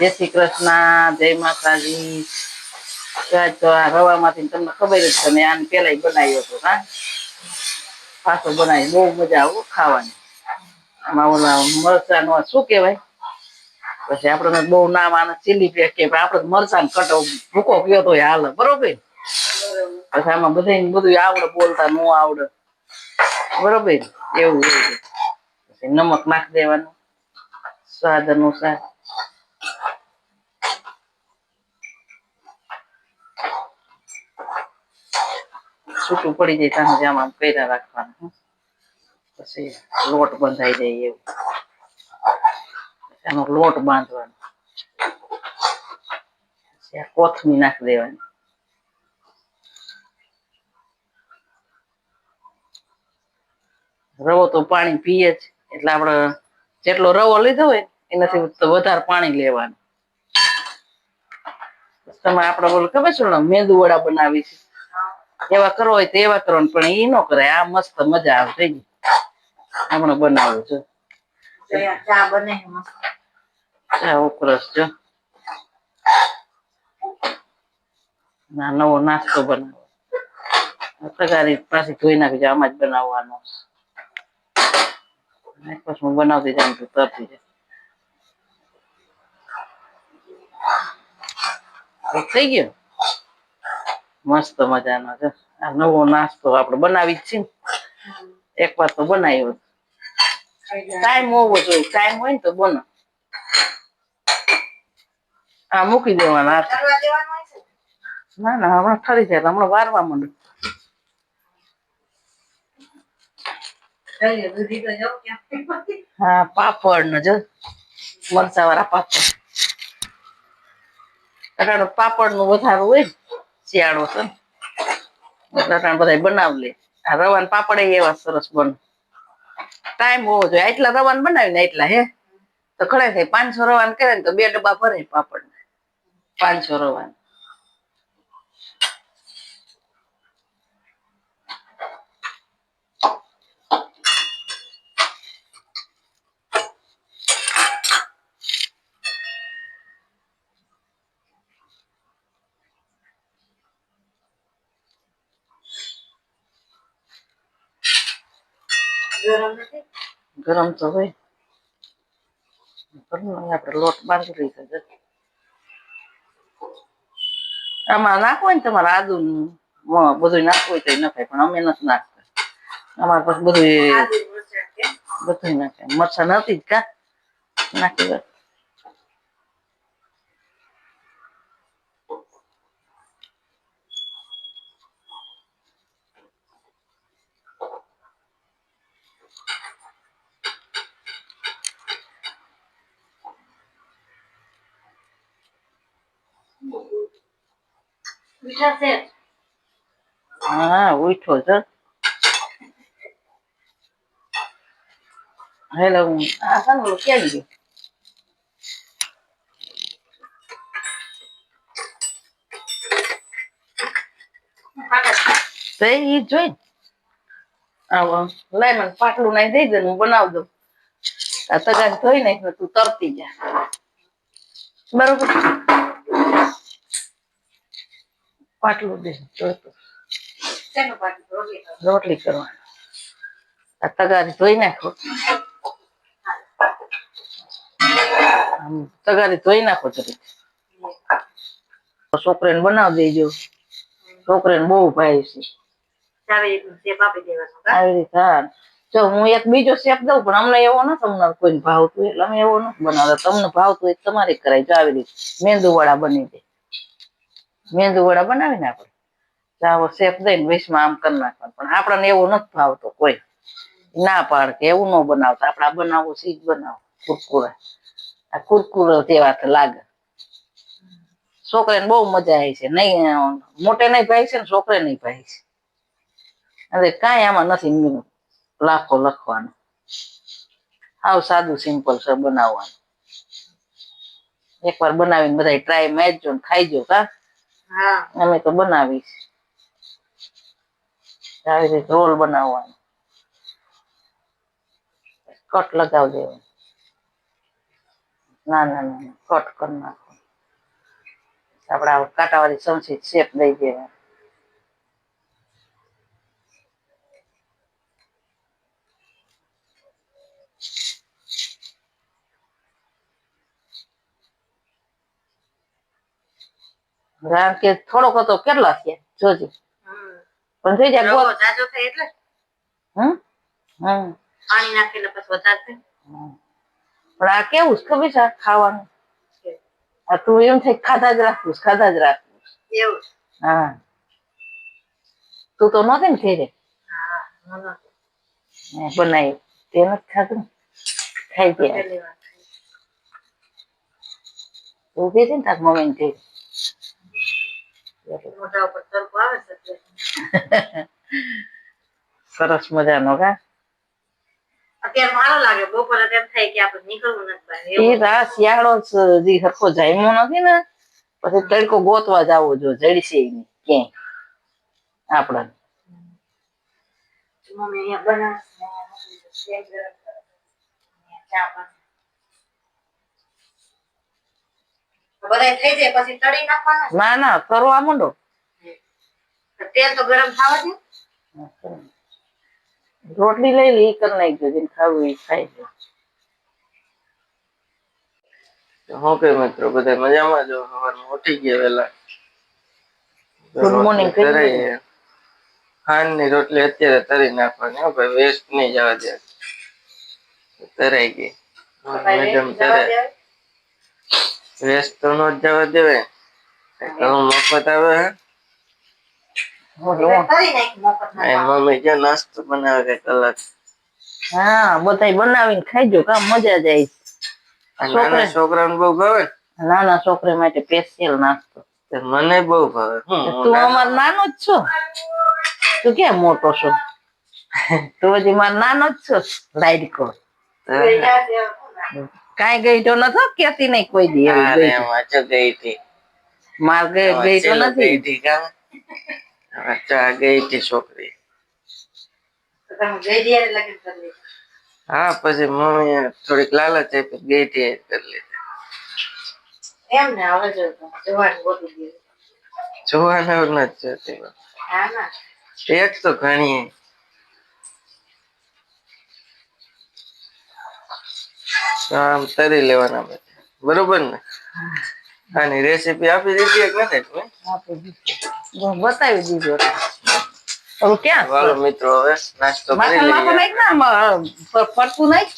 જય શ્રી કૃષ્ણ, જય માતાજી. તો આ રવામાંથી તમને ખબર જ છે, મેં આને પેલા બનાવ્યો હતો, હા? પાછો બનાવી, બહુ મજા આવે ખાવાની. આમાં ઓલા મરચાં નો શું કહેવાય? પછી આપણે બહુ નામ આને ચીલી પેક કે આપણે મરચાં કટો ભૂકો કયો તો હાલ, બરોબર? પછી આમાં બધા બધું આવડે, બોલતા ન આવડે. બરોબર? એવું પછી નમક નાખી દેવાનું સ્વાદ અનુસાર છૂટું પડી જાય ત્યાં સુધી આમાં રાખવાનું પછી લોટ બંધાઈ જાય એવું. એનો લોટ બાંધવાનો. પછી આ કોથમી નાખી દેવાની. રવો તો પાણી પીએ જ, એટલે આપણે જેટલો રવો લીધો હોય એનાથી તો વધારે પાણી લેવાનું. તમે આપણે બોલ ખબર છે મેંદુ વડા બનાવી છે? એવા કરો હોય તો એવા કરો પણ એ ન કરે. આ મસ્ત મજા આવે થઈ ગઈ. હમણાં બનાવું છું. ચા બને ચા ઉકરસ જો. ના નવો નાસ્તો બનાવો. તગારી પાછી ધોઈ નાખજો આમાં જ બનાવવાનો પછી હું બનાવતી જાઉં તો તરતી જાય. થઈ ગયો? મસ્ત મજાનો છે. આ નવો નાસ્તો આપણે બનાવી જ છીએ એક વાર તો બનાવ્યો ટાઈમ હોવો જોઈએ. ટાઈમ હોય ને તો બનો. આ મૂકી દેવાના ના ના, હમણાં ઠરી જાય હમણાં વારવા માંડું? હા પાપડ ને જો મરચા વાળા પાપડ. પાપડનું વધારું હોય શિયાળો છે. એટલે બધા બનાવી લે. આ રવાના પાપડ એવા સરસ બને. ટાઈમ હોવો જોઈએ. એટલા રવાન બનાવીને એટલા હે. તો ખડે થાય પાંચસો રવાન કરે ને તો બે ડબ્બા ભરે પાપડ પાંચસો રવાન. ગરમ તો હોય. આપણે લોટ બાંધી લઈ છે આમાં નાખવું હોય ને તમારે આદુ બધું નાખવું હોય તો નખાય પણ અમે નથી નાખતા. અમારે પાસે બધું? બધું નાખે. મરસા નથી જ કા? નાખી મીઠા છે? હા, ઉઠો છે. હેલો, હું આ છે ને ઓલું ક્યાં ગયું તો એ જોઈ આવો, લાય મને પાટલું નાઈ દઈ દે હું બનાવી દઉં. આ તગારી ધોઈ નાખ તું તરતી જા. બરોબર? પાટલું દે જોઈતું રોટલી. કરવાની. આ તગારી ધોઈ નાખો. તગારી ધોઈ નાખો જરી છોકરીને બનાવી દેજો. છોકરીને બહુ ભાઈ છે? આવી રીતે હા. જો હું એક બીજો શેપ દઉં પણ અમને એવો નથી અમને કોઈને ભાવતું એટલે અમે એવો નથી બનાવતા. તમને ભાવતું હોય તમારે કરાય. જો આવી રીતે મેંદુ વડા બની જાય. મેંદુ વડા બનાવીને આપણે ચાવો શેપ દઈને વેસમાં આમ કરી નાખવાનું. પણ આપણને એવો નથી ભાવતો કોઈ. ના પાડ કે એવું ન બનાવતા. આપણે આ બનાવવું છે જ બનાવો? કુરકુરા. આ કુરકુરો જેવા તો લાગે. છોકરાને બહુ મજા આવી છે. નહીં મોટે નહીં ભાઈ છે ને છોકરે નહીં ભાઈ છે. અને કાંઈ આમાં નથી લાખો લખવાનું. આવ સાદું સિમ્પલ છે બનાવવાનું. એકવાર બનાવીને બધા ટ્રાય મારજો ને ખાઈજો કા? અમે તો બનાવીશ. આવી રીતે રોલ બનાવવાનો. કટ લગાવી દેવો ના ના ના કટ કરી નાખો આપણે કાંટાવાળી ચમચી શેપ દઈ દેવા કારણ કે થોડોક હતો કેટલા થયા? જોજે. પણ થઈ જાય ગોળ. જાજો થાય એટલે? હમ? હમ. પાણી નાખીને પછી વધારે થાય? પણ આ કેવું છે? ખબર છે ખાવાનું? આ તું એમ થઈ ખાધા જ રાખવું ખાધા જ રાખવું એવું હા. તું તો નહોતી ને ઘેરે? મેં તે નથી ખાધું ખાઈ ગયા. ગઈ હતી ને તાર મમ્મી ને ઘેરે? મોઢા ઉપર તડકો આવે છે સરસ મજાનો કા અત્યારે મારો લાગે બપોરે તેમ થાય કે આપણે નીકળવું નથી એ શિયાળો જ હજી સરખો જામ્યો નથી ને પછી તડકો ગોતવા જવો જો જડશે ક્યાંય આપણા મમ્મી અહીંયા બનાવે ચા બધાય થઈ જાય પછી તળી નાખવાના ના ના કરવા માંડો. તેલ તો ગરમ થવા દે રોટલી લઈ લઈ કરી નાખજો જેને ખાવું એ ખાઈ લે. હું મિત્રો બધા મજામાં જો સવારમાં ઉઠી ગયા વેલા ગુડ મોર્નિંગ કરી. ખાંડની રોટલી અત્યારે તરી નાખવાની હો ભાઈ વેસ્ટ નહીં જવા દે તરાઈ ગઈ. મેડમ તરે વેસ્ટ તો નો જવા ઘઉં મફત આવે હે. મમ્મી ક્યાં નાસ્તો બનાવે કલાક. હા બધા બનાવીને ખાઈજો કામ મજા જાય છોકરાને બહુ ભાવે? નાના છોકરા માટે સ્પેશિયલ નાસ્તો. મને બહુ ભાવે. તું અમાર નાનો જ છો? તું ક્યાં મોટો છો? તું હજી માર નાનો જ છો? લાઈડકો કાંઈ ગઈ તો નતો કેતી નહીં કોઈ દી અરે વાંચો ગઈ હતી માર ગઈ ગઈ તો ગઈ નથી. હતી કાં? ગઈ હતી છોકરી. હા પછી મમ્મી થોડીક લાલચ આપી ગઈ હતી કરી લીધી. એમ ને હવે જો જવાનું જોવાનું નથી જોતી. એક તો ઘણી આમ તરી લેવાના બધા બરોબર ને? આની રેસીપી આપી દીધી કે નથી આપી દીધું. બતાવી દીધો હવે ક્યાં? વાલો મિત્રો હવે નાસ્તો કરી માથા માથા નાખ ને આમાં ફરતું નાખ.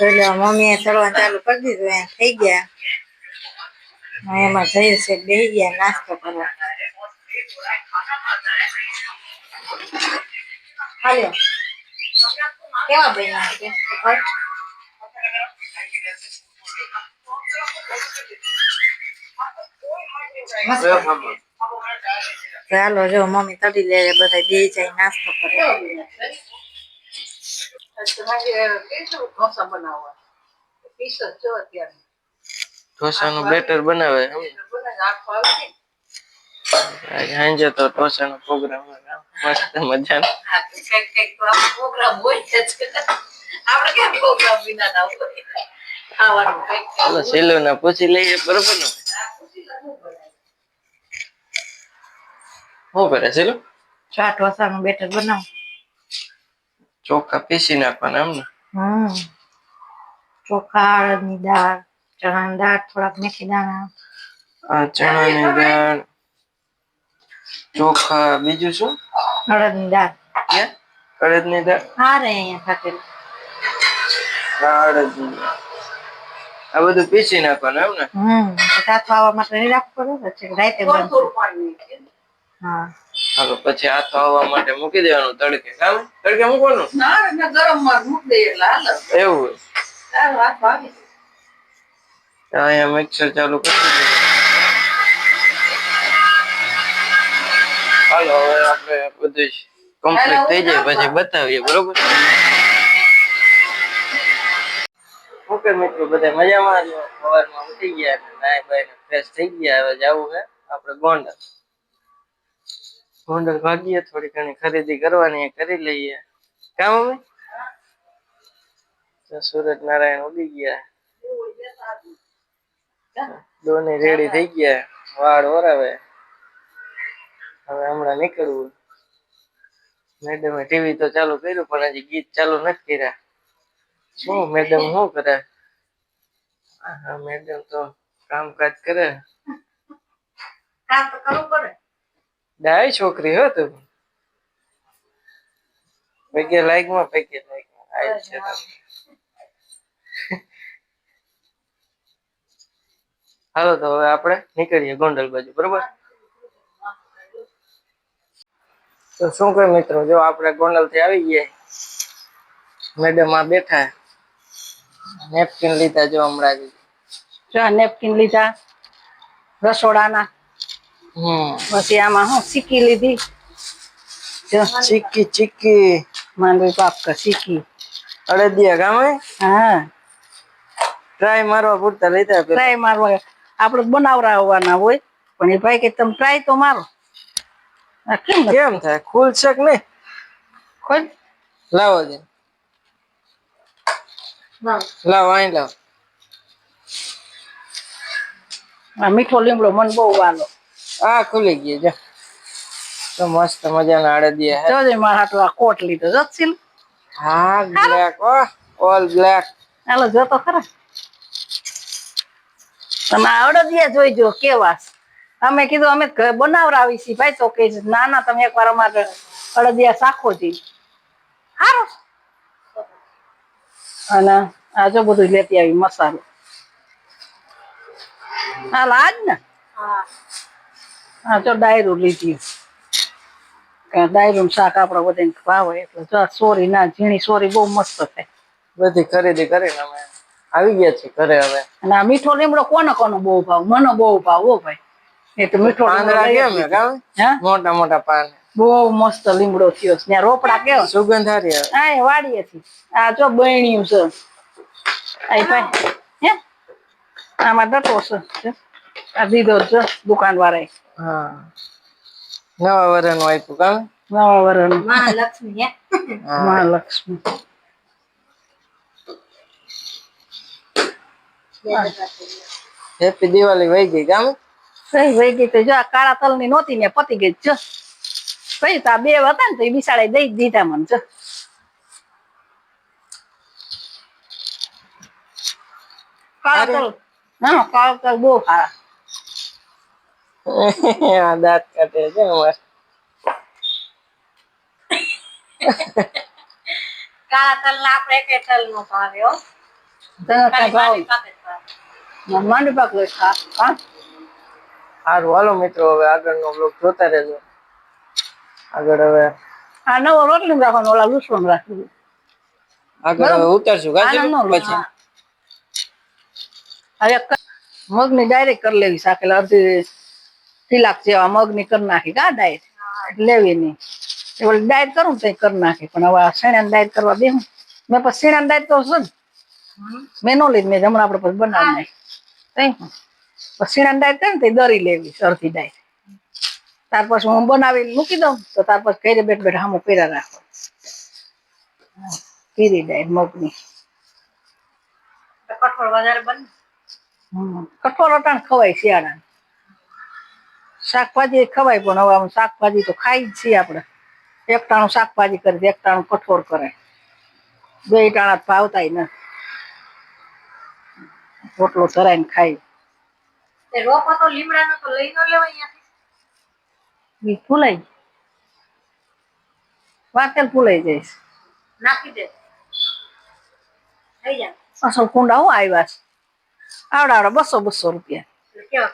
એટલે મમ્મીએ ચડવાનું ચાલુ કરી દીધું એમ થઈ ગયા. એમાં જઈ છે બેસી ગયા નાસ્તો કરવા. હાલ્યો કેવા બન્યા છે. ચાલો જો મમ્મી તળી લે બધા બે જાય નાસ્તો કરે. ઢોસાનું બેટર બનાવે? સાંજે તો ઢોસાનો પ્રોગ્રામ મસ્ત મજાનો. ચાલો સેલો ના પૂછી લઈએ બરોબર ને? શું કરે સેલો ચાટ વસાનું બેટર બનાવ. ચોખા પીસી નાખવાના એમ ને? હમ. ચોખા અડદની દાળ ચણાની દાળ થોડાક મેથી દાણા. આ ચણાની દાળ ચોખા બીજું શું? અડદની દાળ. અડદની દાળ? હારે અહીંયા થાકેલું અડદની દાળ. આ બધું પીસી નાખવાનું એમ ને? હમ તો સાથ આવવા માટે નહીં રાખવું પડે પછી રાતે હા. હાલો પછી હાથ આવવા માટે મૂકી દેવાનું તડકે કામ? તડકે મૂકવાનું? ના એટલે ગરમમાં મૂકી દે એટલે હાલ એવું? વાત ભાગી અહીંયા મિક્સર ચાલુ કરી દીધું. હાલો હવે આપણે બધું કમ્પ્લીટ થઈ જાય પછી બતાવીએ બરોબર? ઓકે મિત્રો બધા મજામાં જ સવારમાં ઉઠી ગયા ને નાઈ બાઈને ફ્રેશ થઈ ગયા. હવે જવું છે આપણે ગોંડલ. ગોંડલ ભાગીએ, થોડી ઘણી ખરીદી કરવાની એ કરી લઈએ. કામ અમે સુરત નારાયણ ઉડી ગયા. દોની રેડી થઈ ગયા. વાળ ઓરાવે. હવે હમણાં નીકળવું. મેડમે ટીવી તો ચાલુ કર્યું, પણ હજી ગીત ચાલુ નથી કર્યા. શું મેડમ શું કરે? હા મેડમ તો કામકાજ કરે. કામ તો કરવું પડે. ડાય છોકરી હો તું. પૈકે લાઈકમાં પૈકે લાઈકમાં આવી છે હાલો તો હવે આપણે નીકળીએ ગોંડલ બાજુ બરોબર? તો શું કહે મિત્રો? જો આપણે ગોંડલથી આવી ગયા. મેડમ આ બેઠા. નેપકિન લીધા જો હમણાં જો. નેપકિન લીધા રસોડાના. પછી આમાં હું સીકી લીધી. જો. ચીકી ચીકી માંડવી પાપકા શીકી અડદિયા ગામે? હા. ટ્રાય મારવા પૂરતા લીધા ટ્રાય મારવા. આપણે બનાવરાવવાના હોય પણ એ ભાઈ કે તમે ટ્રાય તો મારો. કેમ કેમ થાય? ખુલશે કે નહીં ખોલ. લાવો દે લાવો અહીં લાવ આ મીઠો લીમડો મન બહુ વાલો આ ખુલી ગયો જો તો મસ્ત મજાના અડદિયા હે જોજે મારા હાટુ આ કોટ લીધો જતસીલ હા બ્લેક ઓલ બ્લેક હાલો જોતો ખરા તમે આ અડદિયા જોઈજો કેવા અમે કીધું અમે બનાવરાવી છીએ ભાઈ તો કે ના ના તમે એકવાર અમારે અડદિયા શાખો જી સારું અને આ જો બધું લેતી આવી મસાલો. હાલ આજ ને? હા. હા જો ડાયરું લીધી. ડાયરું શાક આપડે બધાને ભાવે એટલે જો સોરી ના ઝીણી સોરી બહુ મસ્ત થાય. બધી ખરીદી કરીને અમે આવી ગયા છીએ ઘરે હવે. અને આ મીઠો લીમડો કોને કોનો બહુ ભાવ? મને બહુ ભાવ હો ભાઈ. એ તો મીઠો લીમડો હે? હા? મોટા મોટા પાન બહુ મસ્ત લીમડો થયો છે. ત્યાં રોપડા કેવો સુગંધ હારી આવે. હા એ આ જો બહેણ્યું છે. આ ભાઈ હે? આમાં દટો છે આ દીધો છે દુકાન વાળાએ. હા. નવા વરણ આપ્યું કા? નવા વરણ મહાલક્ષ્મી હે? મહાલક્ષ્મી. હેપી દિવાળી વહી ગઈ કામ કઈ વહી ગઈ તો જો આ કાળા તલની નહોતી ને પતી ગઈ જો. કઈ તો આ બે હતા ને તો એ બિસાડે દઈ દીધા મને જો. કાળા તલ હા કાળા બહુ સારા. દાંત કાઢે છે અમારે. કાળા તલ ના આપણે કે તલ નો ભાવે હો. માંડી પાક ખા સારું હાલો મિત્રો હવે આગળનો બ્લોગ જોતા રહેજો. આગળ હવે આ નવો રોટલી રાખવાનો ઓલા લૂસવાનું રાખવું આગળ હવે ઉતારશું લો. પછી. હવે મગની ડાયરેક્ટ કરી લેવી સાકેલા અડધી તિલાક જેવા મગની કરી નાખી કા ડાયરેક્ટ લેવી નહીં. એ ઓલી ડાયટ કરું તો કરી નાખી પણ હવે શેણા ડાયટ કરવા દે મેં પછી શેણા ડાયટ તો છે મેં નો લીધી મેં હમણાં આપણે પછી બનાવી નાખી. શેણા ડાયટ કરે ને તે દરી લેવી સરથી ડાયટ ત્યાર પછી હું બનાવી મૂકી દઉં તો ત્યાર પછી ઘરે બેઠ બેઠ હામું કર્યા રાખો. પીરી જાય મગની. કઠોળ વધારે બને? કઠોળ અટાણ ખવાય શિયાળા શાકભાજી ખવાય પણ હવે આમ શાકભાજી તો ખાઈ જ છીએ આપણે. એકટાણું શાકભાજી કરી એકટાણું એક ટાણું કઠોળ કરે. બે ટાણા ભાવતા ભાવતાય ન. રોટલો ધરાઈને ખાઈ. રોપો તો લીમડાનો તો લઈ ન લેવાય ફૂલાઈ વાકેલ ફૂલાઈ જઈશ નાખી દે થઈ જાય કુંડા હું આવ્યા છે આવડા આવડા બસો બસો રૂપિયા.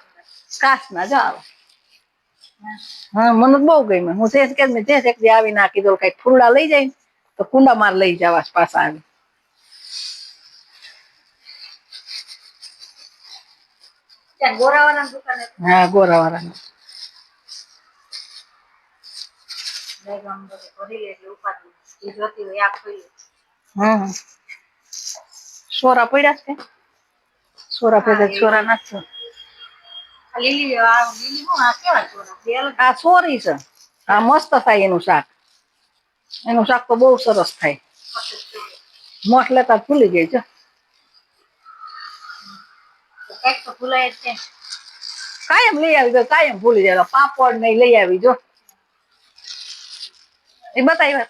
કાચના જ આવે હા મને બહુ ગમ્યું હું જે કે મેં જે એક દી આવી નાખી દઉં કઈ ફૂલડા લઈ જાય તો કુંડા માર લઈ જવા પાછા આવી હા ગોરાવાળા લઈ ભરી લે એટલે ઉપાડી લે. જોતી હોય આ ખોઈ લે. હમ સોરા પડ્યા છે. સોરા પડ્યા લીલી આ લીલી હું આ કેવા આ સોરી છે. આ મસ્ત થાય એનું શાક. એનું શાક તો બહુ સરસ થાય. મોઠ લેતા ભૂલી ગઈ છે. કાયમ લઈ આવી જો કાયમ ભૂલી જાય. પાપડ નહીં લઈ આવી જો એ બતાવ્યા.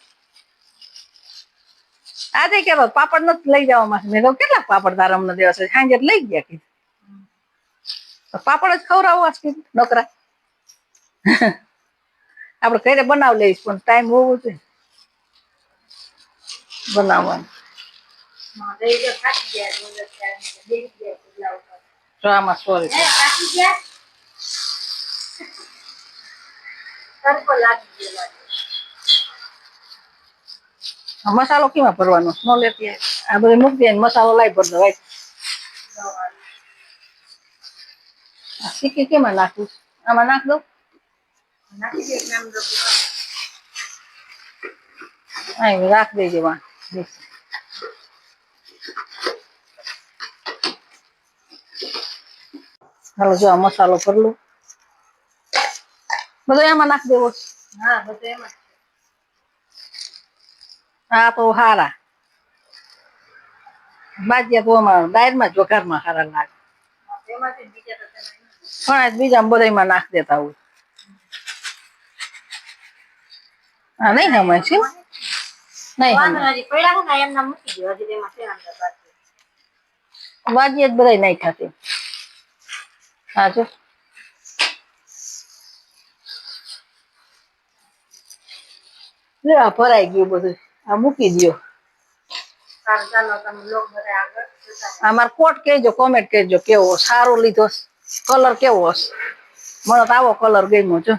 આજે કેવો પાપડ નથી લઈ જવામાં મેં તો કેટલા પાપડ તારા અમને દેવા છે? સાંજે લઈ ગયા કીધું. પાપડ જ ખવડાવવા છે નોકરા આપણે ઘરે બનાવ લઈશ પણ ટાઈમ હોવો જોઈએ. બનાવવાનું. થાકી ગયા છે, અંદર ત્યાં બેસી ગયા પુડલા ઉપર. જો આમાં સોરી હે, થાકી ગયા? તડકો લાગી ગયો લાગે. મસાલો કેમાં ભરવાનો ન લેતી આય. આ બધું મૂકી દે ને મસાલો લાવી ભર દો right. દવાનું. આ સિક્કી કેમાં નાખું આમાં નાખ દો નાખી દે એટલે આમ તો અહીં રાખ દેજે વાં બેસ. હાલો જો આ મસાલો ભરલું બધો એમાં નાખ દેવો છે. હા બધું એમાં જ છે. આ તો હારા બાજ્યા તો અમારા દાયરમાં જોકારમાં હારા લાગે. પણ બીજા બધામાં નાખ દેતા હોય હા નહીં હમાય છે નહીં. વાજીએ જ બધા નહીં ખાતી હા ભરાઈ ગયું બધું આ મૂકી રહો. અમાર કોટ કહેજો કોમેન્ટ કહેજો કેવો સારો લીધો કલર કેવો મને તો આવો કલર ગમ્યો છે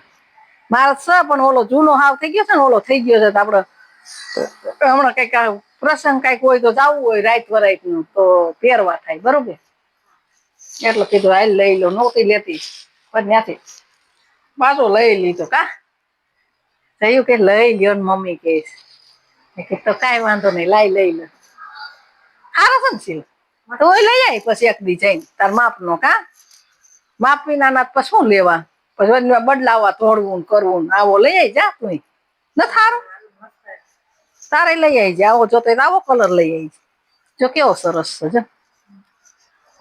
મારે છે પણ ઓલો જૂનો હાવ થઈ ગયો છે ને ઓલો થઈ ગયો છે તો આપણે હમણાં કંઈક પ્રસંગ કંઈક હોય તો જવું હોય રાત વરાતનું તો પહેરવા થાય બરોબર? એટલે કીધું હાલ લઈ લો નહોતી લેતી. પણ ત્યાંથી પાછો લઈ લીધો કા? થયું કે લઈ ને મમ્મી કે. મેં તો કાંઈ વાંધો નહીં, લાઈ, લઈ લો. સારો છે ને સીલ તો ઓય લઈ આવી પછી એક દી જઈને. તાર માપનો કા? માપ વિના ના પછી શું લેવા? પછી બદલાવા તોડવું, કરવું, આવો લઈ આવી જા તું ન થારું તારે લઈ આવી જા આવો જોતો આવો કલર લઈ આવી જો. કેવો સરસ છે, જો.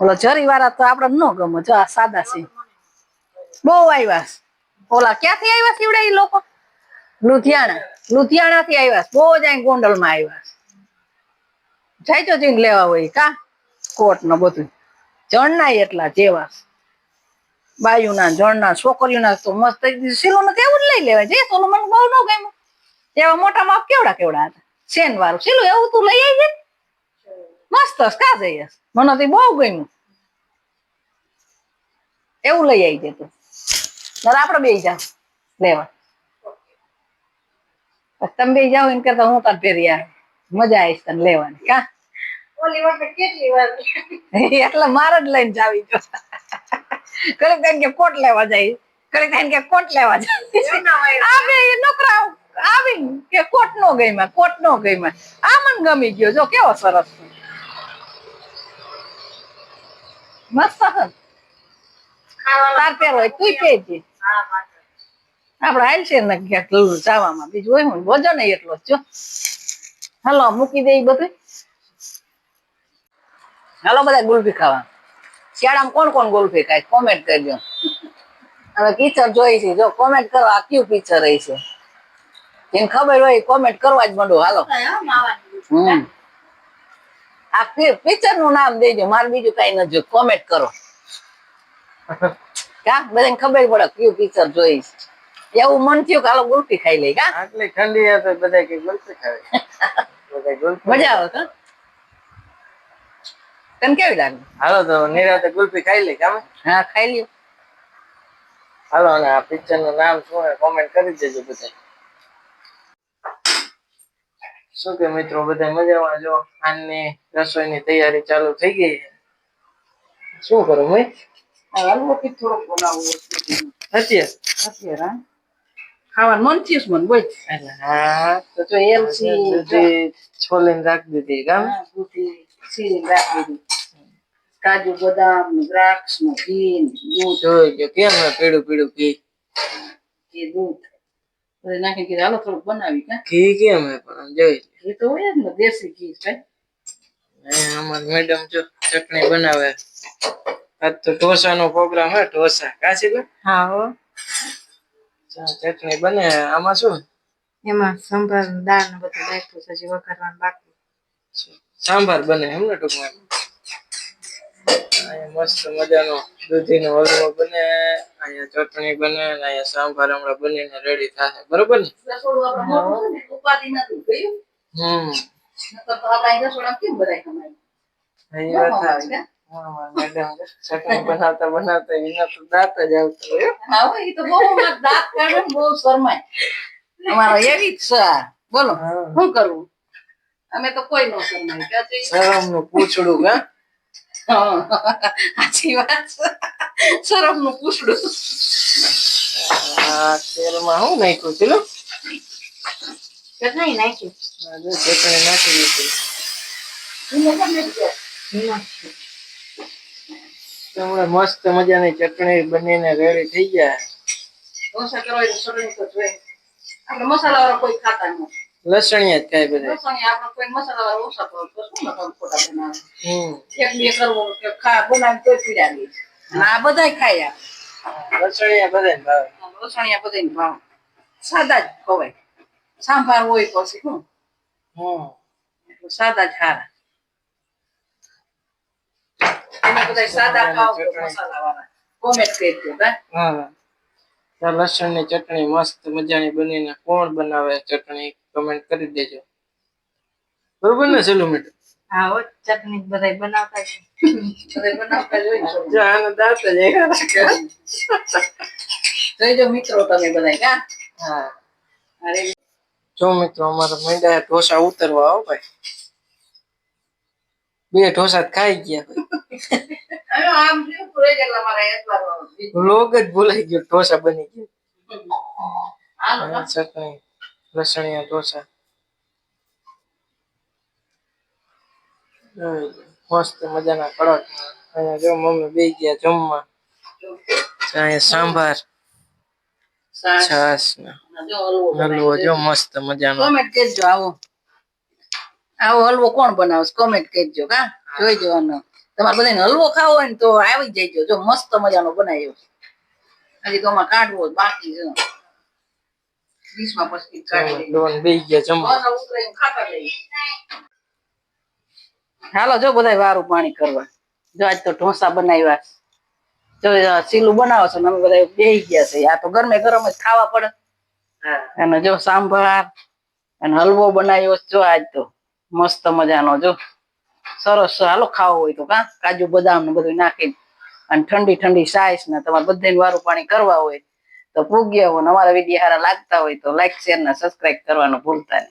ઓલો જરી વાળા તો આપડે ન ગમે, જો આ સાદા છે. બહુ આવ્યા. ઓલા ક્યાંથી આવ્યા ઈવડે ઈ લોકો? લુધિયાણા. લુધિયાણા થી આવ્યા, બહુ જ અહીં ગોંડલમાં આવ્યા. જાય તો જઈને લેવા હોય, કા? કોટ ને બધું. જણના એટલા જેવા. બાયુના, જણના, છોકરીઓના તો મસ્ત સીલું ને તેવું જ લઈ લેવાય. જે સોનું મને બહુ ન ગમ્યું. એવા મોટા માપ કેવડા કેવડા હતા? સેન વાળું સીલું એવું તું લઈ આવી મસ્ત કા જઈએ? મને તો બહુ ગમ્યું. એવું લઈ આવી જતું આપડે બે જાવ લેવા. તમે બે જાઓ એમ કરતા હું તને ફેરી આવે મજા આવીશ તને લેવાની. કા? ઓલી વખત કેટલી વાર એટલે મારે જ લઈને જાવી જો. કડીક થઈને કે કોટ લેવા જાય કડીક થઈને કે કોટ લેવા જાય. આવે. નોકરા આવી કે કોટ નો ગઈમાં કોટ નો ગઈમાં આ મને ગમી ગયો. જો કેવો સરસ મસ્ત તાર પહેરો હોય તું પહેરજે. હા. આપણે હાલ છે ને ક્યાંક લૂ જવામાં. બીજું હોય હું વજન ય એટલો જ જો હલો મૂકી દે બધું હલો બધા ગુલ્ફી ખાવા. શિયાળામાં કોણ કોણ ગુલ્ફી ખાય? કોમેન્ટ કરજો. હવે પિક્ચર જોઈ છે. જો કોમેન્ટ કરો આ કયું પિક્ચર રહી છે? જેને ખબર હોય કોમેન્ટ કરવા જ માંડો. હાલો. હમ. આ પિક્ચરનું નામ દેજો. મારે બીજું કઈ ન જો કોમેન્ટ કરો. કા બધાને ખબર પડે કયું પિક્ચર જોઈ છે. એવું મન થયું કે હાલો ગુલ્ફી ખાઈ લઈ કા? આટલી ઠંડી હતી બધા કે ગુલ્ફી ખાવે. બધા ગુલ્ફી મજા આવે તને કેવી લાગે? હાલો તો નિરાતે ગુલ્ફી ખાઈ લઈ કામે? હા ખાઈ લ્યો. હાલો અને આ પિક્ચરનું નામ શું હોય કોમેન્ટ કરી દેજો બધા શું કે મિત્રો બધા મજામાં? જો ખાનની રસોઈની તૈયારી ચાલુ થઈ ગઈ છે. શું કરું મેં હલવો થોડોક બનાવવો અત્યારે? અત્યારે હા. ખાવાનું મન થયું મન બોલ. એટલે હા તો જો છે છોલે છોલીને રાખી દીધી કામ છીને રાખી દીધી કાજુ બદામ દ્રાક્ષનું ઘી દૂધ. જોઈ ગયો કેમ પીળું પીળું ઘી? એ દૂધ. નાખી કીધું હાલો થોડુંક બનાવી કા? ઘી કેમ હે પણ આમ જોઈ એ તો હોય જ ને દેશી ઘી છે. અમાર મેડમ જો ચટણી બનાવે. આજ તો ઢોસાનો પ્રોગ્રામ હે ઢોસા. કાશી હા હો. ચટણી બને. આમાં શું? એમાં સંભાર દાળ ને બધું નાખ્યું છે હજી વઘારવાનું બાકી. સાંભાર બને એમ ને ટૂંકમાં? અહીંયા મસ્ત મજાનો દૂધીનો હલવો બને અહીંયા ચટણી બને અને અહીંયા સાંભાર હમણાં બનીને રેડી થાય. બરોબર ને? હમ. નકર તો આપણે અહીં રસોડામાં કેમ બધાય કમાય એ વાત સાચી. હા, મારા મેડમ ચટણી બનાવતા બનાવતા એના તો દાંત જ આવતા હા. હો, તો બહુ દાંત કાઢે બહુ શરમાય. અમારો એવી જ છે. બોલો શું કરવું? અમે તો કોઈ નો શરમાય. પૂછડું હા, સાચી વાત શરમનું પૂછડું. આ તેલમાં શું નાખ્યું છે લો? ચટણી નાખી. ચટણી નાખી દીધી હમણાં મસ્ત મજાની ચટણી બનીને રેડી થઈ ગયા ઢોસા કરવા તો જોઈએ આપણે મસાલા વાળા કોઈ ખાતા નથી લસણિયા જ ખાય બધા. લસણી આપણે કોઈ મસાલા વાળા ઓછા ભાવે તો શું નકામ ખોટા બનાવે? હમ. એક બે કરવું કે ખા બનાવી તોય પીડા અને આ બધાય ખાય લસણિયા બધાય ભાવે. લસણિયા બધાય ભાવ. સાદા જ ખવાય. સાંભાર હોય પછી શું? હમ. સાદા જ સારા તમે બધા સાદા ખાઓ મસાલા વાળા કોમેન્ટ કરજો હા હા તો ચટણી મસ્ત મજાની બનીને કોણ બનાવે ચટણી કમેન્ટ કરી દેજો બરોબર ને સેલું મીઠું હા હો ચટણી બધા બનાવતા છે બધા બનાવતા જોઈ જો આનો દાંત જ જોઈજો મિત્રો તમે બધા કા હા અરે જો મિત્રો અમારા મંડ્યા ઢોસા ઉતરવા આવો ભાઈ બે ઢોસા ખાઈ ગયા લોગ જ ભૂલાઈ ગયો ઢોસા બની ગયા ચટણી લસણિયા ઢોસા. મસ્ત મજાના કડક અહીંયા જો મમ્મી બે ગયા જમવા અહીંયા સાંભાર છાસ હલવો જો મસ્ત મજાનો આવો આવો હલવો કોણ બનાવશે? કોમેન્ટ કરજો કા જોઈ જવાનો. તમારે બધાને હલવો ખાવો હોય ને તો આવી જજો. જો મસ્ત મજાનો બનાવ્યો હજી તો આમાં કાઢવો બાકી છે. ડીશમાં પછી કાઢી બે ગયા જમવા. ઉતરાઈને ખાતા જઈએ. હાલો જો બધા વારું પાણી કરવા. જો આજ તો ઢોસા બનાવ્યા જો સીલું બનાવો છો ને અમે બધા બેહી ગયા છે. આ તો ગરમે ગરમ જ ખાવા પડે. અને જો સાંભાર અને હલવો બનાવ્યો જો આજ તો. મસ્ત મજાનો જો. સરસ હાલો ખાવો હોય તો કા? કાજુ બદામ ને બધું નાખીને. અને ઠંડી ઠંડી સાઈસ ને તમારે બધે વારું પાણી કરવા હોય તો પૂગ્યા હોય ને અમારા વીડિયો સારા લાગતા હોય તો લાઈક શેર ને સબસ્ક્રાઇબ કરવાનું ભૂલતા નહીં.